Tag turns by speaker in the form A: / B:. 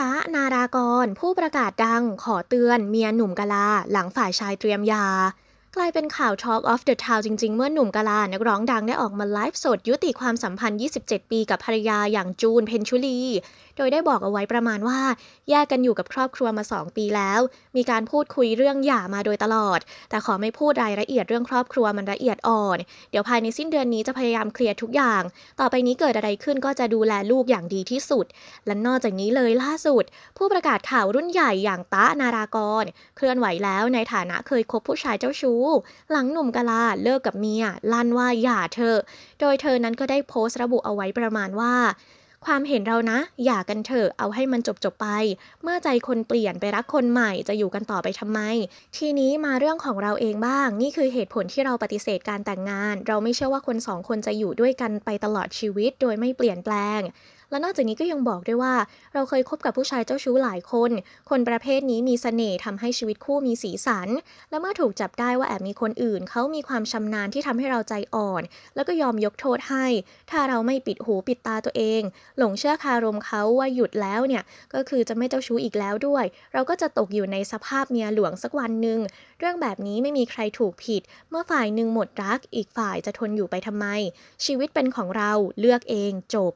A: ตะนารากร ผู้ประกาศดังขอเตือนเมียหนุ่มกะลา หลังฝ่ายชายเตรียมยา กลายเป็นข่าว Talk of the Town จริง ๆ เมื่อหนุ่มกะลา นักร้องดังได้ออกมาไลฟ์สด ยุติความสัมพันธ์ 27 ปีกับภรรยาอย่างจูนเพนชุลี โดยได้บอกเอาไว้ประมาณว่า แยกกันอยู่กับครอบครัวมา 2 ปีแล้ว มีการพูดคุยเรื่องหย่ามาโดยตลอด แต่ขอไม่พูดรายละเอียดเรื่องครอบครัวมันละเอียดอ่อน เดี๋ยวภายในสิ้นเดือนนี้จะพยายามเคลียร์ทุกอย่าง ต่อไปนี้เกิดอะไรขึ้นก็จะดูแลลูกอย่างดีที่สุด และนอกจากนี้เลยล่าสุด ผู้ประกาศข่าวรุ่นใหญ่อย่างตะนารากร เคลื่อนไหวแล้วในฐานะเคยคบผู้ชายเจ้าชู้ หลังหนุ่มกะลาเลิกกับเมียลั่นว่าอย่าเธอ โดยเธอนั้นก็ได้โพสต์ระบุเอาไว้ประมาณว่า ความเห็นเรานะ อย่ากันเถอะเอาให้มันจบจบไป เมื่อใจคนเปลี่ยนไปรักคนใหม่จะอยู่กันต่อไปทำไม ทีนี้มาเรื่องของเราเองบ้าง นี่คือเหตุผลที่เราปฏิเสธการแต่งงาน เราไม่เชื่อว่าคนสองคนจะอยู่ด้วยกันไปตลอดชีวิตโดยไม่เปลี่ยนแปลง และนอกจากนี้ก็ยังบอกด้วยว่า เราเคยคบกับผู้ชายเจ้าชู้หลายคน คนประเภทนี้มีเสน่ห์ทำให้ชีวิตคู่มีสีสัน และเมื่อถูกจับได้ว่าแอบมีคนอื่น เขามีความชำนาญที่ทำให้เราใจอ่อน แล้วก็ยอมยกโทษให้ ถ้าเราไม่ปิดหูปิดตาตัวเอง หลงเชื่อคารมเขาว่าหยุดแล้วเนี่ยก็คือจะไม่เจ้าชู้อีกแล้วด้วย เราก็จะตกอยู่ในสภาพเมียหลวงสักวันหนึ่งเรื่องแบบนี้ไม่มีใครถูกผิด เมื่อฝ่ายหนึ่งหมดรัก อีกฝ่ายจะทนอยู่ไปทำไม ชีวิตเป็นของเราเลือกเองจบ